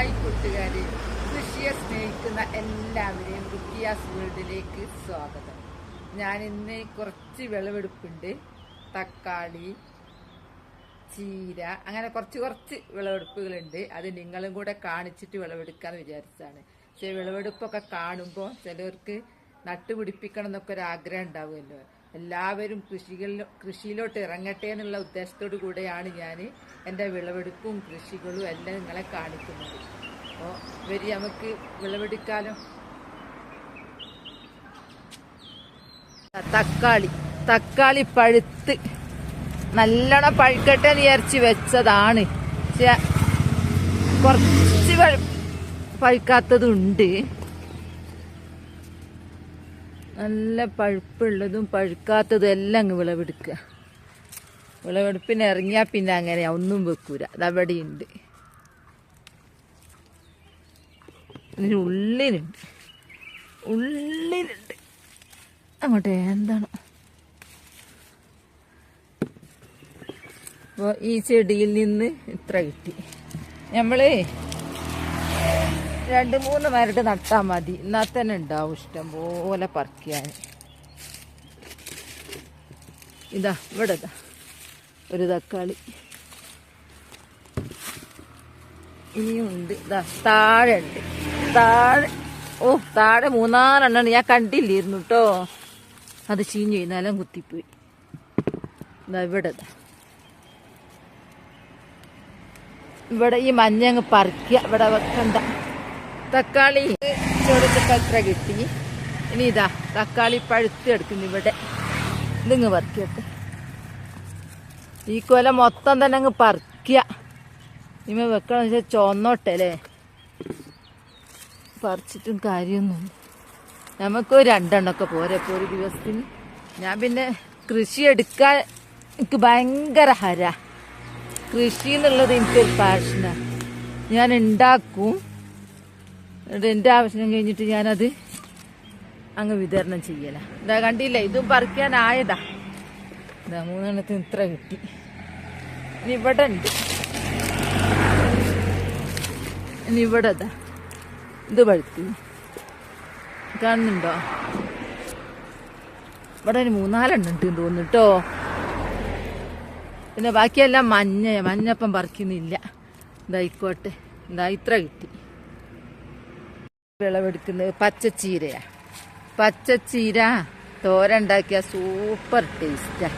Hi കൂട്ടുകാരെ. കൃഷിയെ സ്നേഹിക്കുന്ന എല്ലാവരെയും ബുക്കിയാസ് വേൾഡിലേക്ക് സ്വാഗതം. ഞാൻ ഇന്ന് കുറച്ച് വിളവെടുപ്പുണ്ട്. തക്കാളി ചീര അങ്ങനെ കുറച്ച് കുറച്ച് വിളവെടുപ്പുകളുണ്ട്. അത് നിങ്ങളും കൂടെ കാണിച്ചിട്ട് വിളവെടുക്കാന്ന് വിചാരിച്ചതാണ്. പക്ഷെ വിളവെടുപ്പൊക്കെ കാണുമ്പോൾ ചിലർക്ക് നട്ടുപിടിപ്പിക്കണം എന്നൊക്കെ ഒരു ആഗ്രഹം ഉണ്ടാവുമല്ലോ. എല്ലാവരും കൃഷികളിൽ കൃഷിയിലോട്ട് ഇറങ്ങട്ടെ എന്നുള്ള ഉദ്ദേശത്തോടു കൂടെയാണ് ഞാൻ എന്റെ വിളവെടുപ്പും കൃഷികളും എല്ലാം നിങ്ങളെ കാണിക്കുന്നത്. അപ്പോൾ ഇവർ നമുക്ക് വിളവെടുക്കാലോ? തക്കാളി. തക്കാളി പഴുത്ത് നല്ലോണം പഴുക്കട്ടെ വിചാരിച്ച് വെച്ചതാണ്. കുറച്ച് പഴു- പഴുക്കാത്തതുണ്ട്. നല്ല പഴുപ്പുള്ളതും പഴുക്കാത്തതും എല്ലാം അങ്ങ് വിളവെടുക്കുക. വിളവെടുപ്പിന് ഇറങ്ങിയാൽ പിന്നെ അങ്ങനെ ഒന്നും വെക്കൂല. അതവിടെ ഉണ്ട് ഇതിന് ഉള്ളിലുണ്ട്. ഉള്ളിലുണ്ട്. അങ്ങോട്ടെ എന്താണ്? അപ്പോൾ ഈ ചെടിയിൽ നിന്ന് ഇത്ര കിട്ടി. നമ്മൾ രണ്ട് മൂന്ന് മരട് നട്ടാൽ മതി. എന്നാൽ തന്നെ ഉണ്ടാവും ഇഷ്ടം പോലെ പറിക്കാൻ. ഇതാ ഇവിടെ ഇതാ. ഒരു തക്കാളി. ഇനിയും ഉണ്ട്. ഇതാ താഴെ ഉണ്ട്. താഴെ ഓ താഴെ മൂന്നാലെണ്ണം ഞാൻ കണ്ടില്ലായിരുന്നു കേട്ടോ. അത് ചീഞ്ഞു കഴിഞ്ഞാലും കുത്തിപ്പോയി. ഇതാ ഇവിടെ ഇതാ. ഇവിടെ ഈ മഞ്ഞങ്ങ് പറിക്കുക. ഇവിടെ വെക്കണ്ട. തക്കാളി ചൊടിച്ചൊക്കെ എത്ര കിട്ടി. ഇനി ഇതാ തക്കാളി പഴുത്ത് എടുക്കുന്നു ഇവിടെ. ഇതിങ്ങ് പറിക്കട്ടെ ഈ കൊല മൊത്തം തന്നെ അങ്ങ് പറിക്കുക ഇമ വെക്കണം വെച്ചാൽ ചുവന്നോട്ടെ അല്ലേ? പറിച്ചിട്ടും കാര്യമൊന്നും നമുക്ക് രണ്ടെണ്ണമൊക്കെ പോരെ ഇപ്പോൾ ഒരു ദിവസത്തിന്. ഞാൻ പിന്നെ കൃഷി എടുക്കാൻ എനിക്ക് ഭയങ്കര ഹര. കൃഷി എന്നുള്ളത് എനിക്കൊരു പാഷനാണ് ഞാൻ ഉണ്ടാക്കും. എന്നിട്ട് എന്റെ ആവശ്യം കഴിഞ്ഞിട്ട് ഞാനത് അങ്ങ് വിതരണം ചെയ്യല. ഇതാ കണ്ടില്ല? ഇതും പറിക്കാനായതാ ഇതാ മൂന്നെണ്ണത്തിന് ഇത്ര കിട്ടി. ഇനി ഇവിടെ ഉണ്ട്. ഇനി ഇവിടെ ഇതാ. ഇത് പഴുത്തി. കാണുന്നുണ്ടോ? ഇവിടെ ഒരു മൂന്നാലെണ്ണം ഉണ്ട് തോന്നുന്നു കേട്ടോ പിന്നെ ബാക്കിയെല്ലാം മഞ്ഞ മഞ്ഞപ്പം പറിക്കുന്നില്ല. ഇതായിക്കോട്ടെ ഇതാ ഇത്ര കിട്ടി. വിളവെടുക്കുന്നത്? പച്ചച്ചീരയാ. പച്ചച്ചീര. തോരണ്ടാക്കിയ സൂപ്പർ ടേസ്റ്റാ.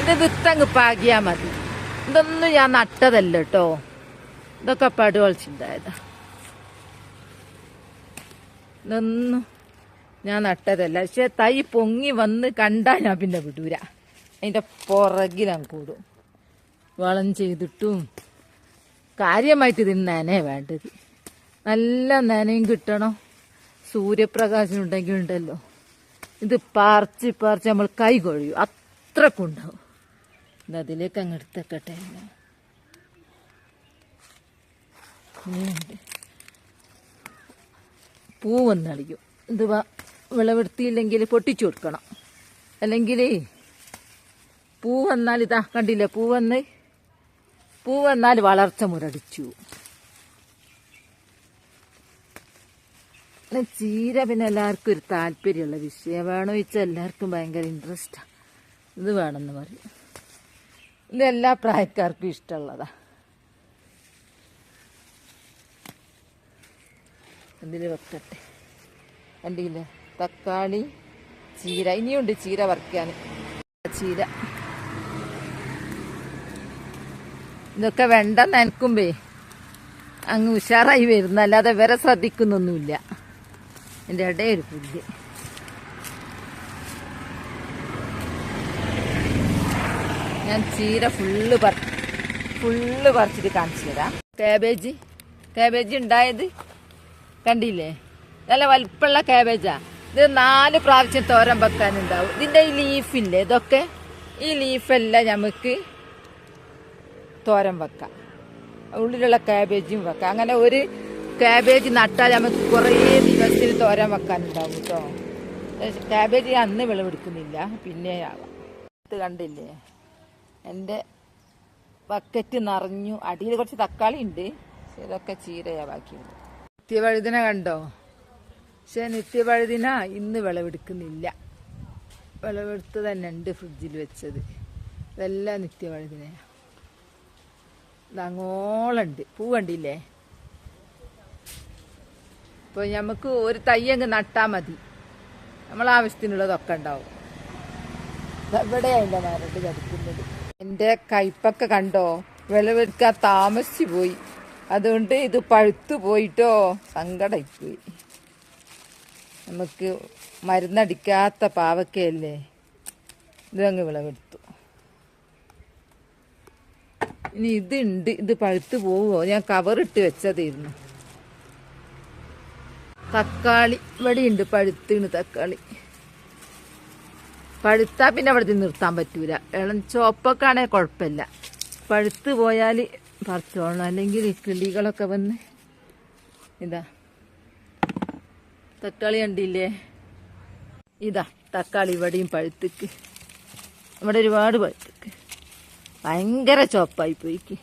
ഇത് വിത്തങ്ങ് പാകിയാ മതി. ഇതൊന്നും ഞാൻ നട്ടതല്ല കേട്ടോ ഇതൊക്കെ പടുവളിച്ചുണ്ടായതാ ഇതൊന്നും ഞാൻ നട്ടതല്ല. പക്ഷെ തൈ പൊങ്ങി വന്ന് കണ്ടാ ഞാൻ പിന്നെ വിടൂര അതിന്റെ പുറകിലാൻ കൂടും. വളം ചെയ്തിട്ടും കാര്യമായിട്ട് തിന്നാനേ വേണ്ടത്. നല്ല നനയും കിട്ടണം. സൂര്യപ്രകാശം ഉണ്ടെങ്കിൽ ഉണ്ടല്ലോ. ഇത് പറിച്ച് പറിച്ച് നമ്മൾ കൈ കൊഴിയും. അത്രക്കുണ്ടാവും അതിലേക്ക് അങ്ങ് എടുത്തേക്കട്ടെ. പൂ വന്നളിക്കും ഇത് വിളവെടുത്തിയില്ലെങ്കിൽ പൊട്ടിച്ചു കൊടുക്കണം. അല്ലെങ്കിൽ പൂ വന്നാൽ ഇതാ കണ്ടില്ലേ? പൂ വന്ന് പൂ വന്നാൽ വളർച്ച മുരടിച്ചു. ചീര പിന്നെ എല്ലാവർക്കും ഒരു താല്പര്യമുള്ള വിഷയം വേണോ വെച്ചാൽ എല്ലാവർക്കും ഭയങ്കര ഇൻട്രസ്റ്റാണ് ഇത് വേണമെന്ന് പറയും. ഇത് എല്ലാ പ്രായക്കാർക്കും ഇഷ്ടമുള്ളതാ. അതിൽ വെക്കട്ടെ. കണ്ടില്ലേ തക്കാളി ചീര. ഇനിയുണ്ട് ചീര വറക്കാൻ. ചീര. ഇതൊക്കെ വെണ്ട നനക്കുമ്പേ അങ്ങ് ഉഷാറായി വരുന്ന. അല്ലാതെ വരെ ശ്രദ്ധിക്കുന്നൊന്നുമില്ല. എന്റെ ഇടയ ഒരു പുല്ല്. ഞാൻ ചീര ഫുള്ള് പറ ഫുള്ള് പറിച്ചിട്ട് കാണിച്ചു തരാം. കാബേജ്. കാബേജ് ഉണ്ടായത് കണ്ടില്ലേ? നല്ല വലിപ്പമുള്ള കാബേജാ. ഇത് നാല് പ്രാവശ്യം തോരൻ വെക്കാനുണ്ടാവും. ഇതിന്റെ ഈ ലീഫില്ലേ? ഇതൊക്കെ ഈ ലീഫെല്ലാം നമുക്ക് തോരൻ വെക്കാം. ഉള്ളിലുള്ള കാബേജും വെക്കാം. അങ്ങനെ ഒരു കാബേജ് നട്ടാൽ നമുക്ക് കുറേ ദിവസത്തിന് തോരൻ വെക്കാനുണ്ടാവും കേട്ടോ കാബേജ് അന്ന് വിളവെടുക്കുന്നില്ല. പിന്നെ കണ്ടില്ലേ? എന്റെ ബക്കറ്റ് നിറഞ്ഞു. അടിയിൽ കുറച്ച് തക്കാളി ഉണ്ട്. ഇതൊക്കെ ചീരയാ ബാക്കിയുണ്ട് നിത്യവഴുതിന കണ്ടോ? പക്ഷെ നിത്യവഴുതിന ഇന്ന് വിളവെടുക്കുന്നില്ല. വിളവെടുത്ത് തന്നെ ഉണ്ട് ഫ്രിഡ്ജിൽ വെച്ചത്. ഇതെല്ലാം നിത്യവഴുതിനയാ. ഇതങ്ങോളുണ്ട് പൂ കണ്ടില്ലേ? ഇപ്പൊ നമുക്ക് ഒരു തയ്യങ്ങ് നട്ടാൽ മതി. നമ്മൾ ആവശ്യത്തിനുള്ളതൊക്കെ ഉണ്ടാവും. ഇവിടെ അതിന്റെ മരട് കടിക്കുന്നത് എന്റെ കയ്പൊക്കെ കണ്ടോ? വിളവെടുക്കാൻ താമസിച്ചു പോയി. അതുകൊണ്ട് ഇത് പഴുത്തു പോയിട്ടോ? സങ്കടമായിപ്പോയി. നമുക്ക് മരുന്നടിക്കാത്ത പാവക്കയല്ലേ? ഇതങ്ങ് വിളവെടുത്തു. ഇനി ഇതുണ്ട്. ഇത് പഴുത്തു പോവുമോ ഞാൻ കവറിട്ട് വെച്ചതായിരുന്നു. തക്കാളി. ഇവിടെ ഉണ്ട് പഴുത്തിണ് തക്കാളി. പഴുത്താ പിന്നെ അവിടെ നിർത്താൻ പറ്റൂല. ഇളം ചോപ്പൊക്കെ ആണെങ്കിൽ കുഴപ്പമില്ല. പഴുത്ത് പോയാൽ പറിച്ചോളണം. അല്ലെങ്കിൽ കിളികളൊക്കെ വന്ന് ഇതാ. തക്കാളി കണ്ടില്ലേ? ഇതാ തക്കാളി ഇവിടെയും പഴുത്തിക്ക്. ഇവിടെ ഒരുപാട് പഴുത്തിക്ക്. ഭയങ്കര ചോപ്പായി പോയിക്ക്.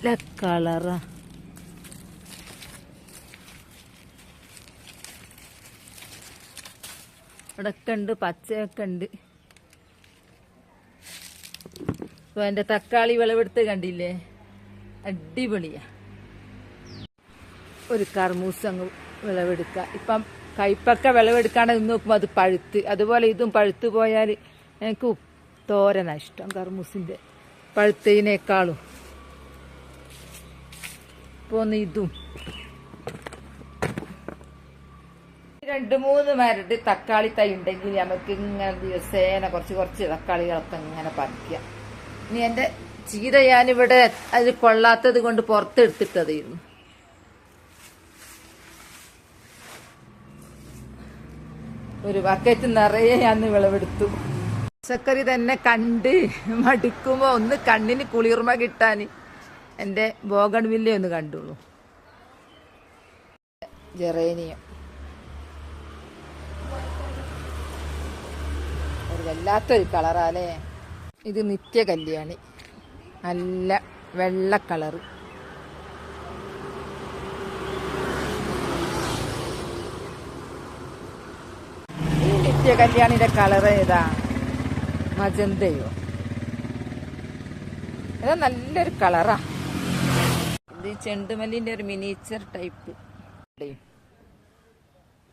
നല്ല കളറാ. ഇവിടൊക്കെ ഉണ്ട് പച്ചയൊക്കെ ഉണ്ട്. ഇപ്പൊ എന്റെ തക്കാളി വിളവെടുത്ത് കണ്ടില്ലേ? അടിപൊളിയാ. ഒരു കർമൂസ് അങ്ങ് വിളവെടുക്കുക ഇപ്പം കയ്പക്ക വിളവെടുക്കാണ്ട് നിന്ന് നോക്കുമ്പോൾ അത് പഴുത്ത്. അതുപോലെ ഇതും പഴുത്തു പോയാൽ എനിക്ക് തോരനാ ഇഷ്ടം കർമൂസിന്റെ പഴുത്തതിനേക്കാളും. ഒന്ന് ഇതും രണ്ട് മൂന്ന് മരട് തക്കാളി തൈ ഉണ്ടെങ്കിൽ നമുക്ക് ഇങ്ങനെ ദിവസേന കുറച്ച് കുറച്ച് തക്കാളികളൊക്കെ ഇങ്ങനെ പറിക്കാം ഇനി എന്റെ ചീര ഞാനിവിടെ അത് കൊള്ളാത്തത് കൊണ്ട് പുറത്തെടുത്തിട്ടതായിരുന്നു. ഒരു ബക്കറ്റ് നിറയെ ഞാൻ വിളവെടുത്തു. പച്ചക്കറി തന്നെ കണ്ട് മടിക്കുമ്പോ ഒന്ന് കണ്ണിന് കുളിർമ കിട്ടാൻ എന്റെ ബോഗൺ വില്ല ഒന്ന് കണ്ടുള്ളൂ. ജെറേനിയം. ഒരു വല്ലാത്തൊരു കളറാലേ ഇത് നിത്യ കല്യാണി നല്ല വെള്ള കളറ്. നിത്യ കല്യാണിയുടെ കളർ ഏതാ? മജന്തയോ? ഇത് നല്ലൊരു കളറാ. ഇത് ചെണ്ടുമല്ലിന്റെ ഒരു മിനിയേച്ചർ ടൈപ്പ്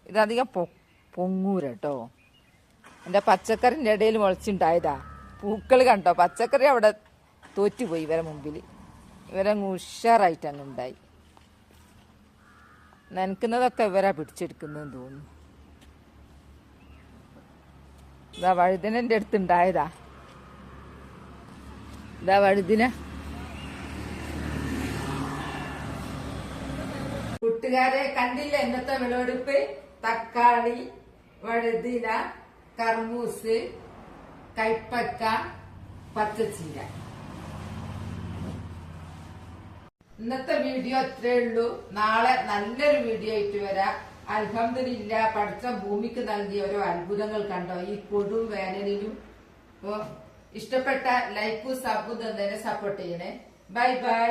ഇതധികം പൊ പൊങ്ങൂര കേട്ടോ എന്റെ പച്ചക്കറിന്റെ ഇടയിൽ മുളച്ചുണ്ടായതാ. പൂക്കൾ കണ്ടോ? പച്ചക്കറി അവിടെ തോറ്റുപോയി ഇവരെ മുമ്പിൽ ഇവരെ ഉഷാറായിട്ട് അങ്ങ് ഉണ്ടായി നനക്കുന്നതൊക്കെ ഇവരാ പിടിച്ചെടുക്കുന്നതെന്ന് തോന്നുന്നു. ഇതാ വഴുതിനെ അടുത്ത് ഉണ്ടായതാ ഇതാ വഴുതിന. കൂട്ടുകാരെ കണ്ടില്ല എന്നത്തെ വിളവെടുപ്പ്? തക്കാളി വഴുതില കർമൂസ് കൈപ്പക്ക പച്ചച്ചീര. ഇന്നത്തെ വീഡിയോ അത്രേ ഉള്ളൂ. നാളെ നല്ലൊരു വീഡിയോ ആയിട്ട് വരാം. അൽഹംദുലില്ല പഠിച്ച ഭൂമിക്ക് നൽകിയ ഓരോ അത്ഭുതങ്ങൾ കണ്ടോ? ഈ കൊടും വേനലിലും ഇഷ്ടപ്പെട്ട ലൈക്കും സബും തന്നെ സപ്പോർട്ട് ചെയ്യണേ. Bye bye.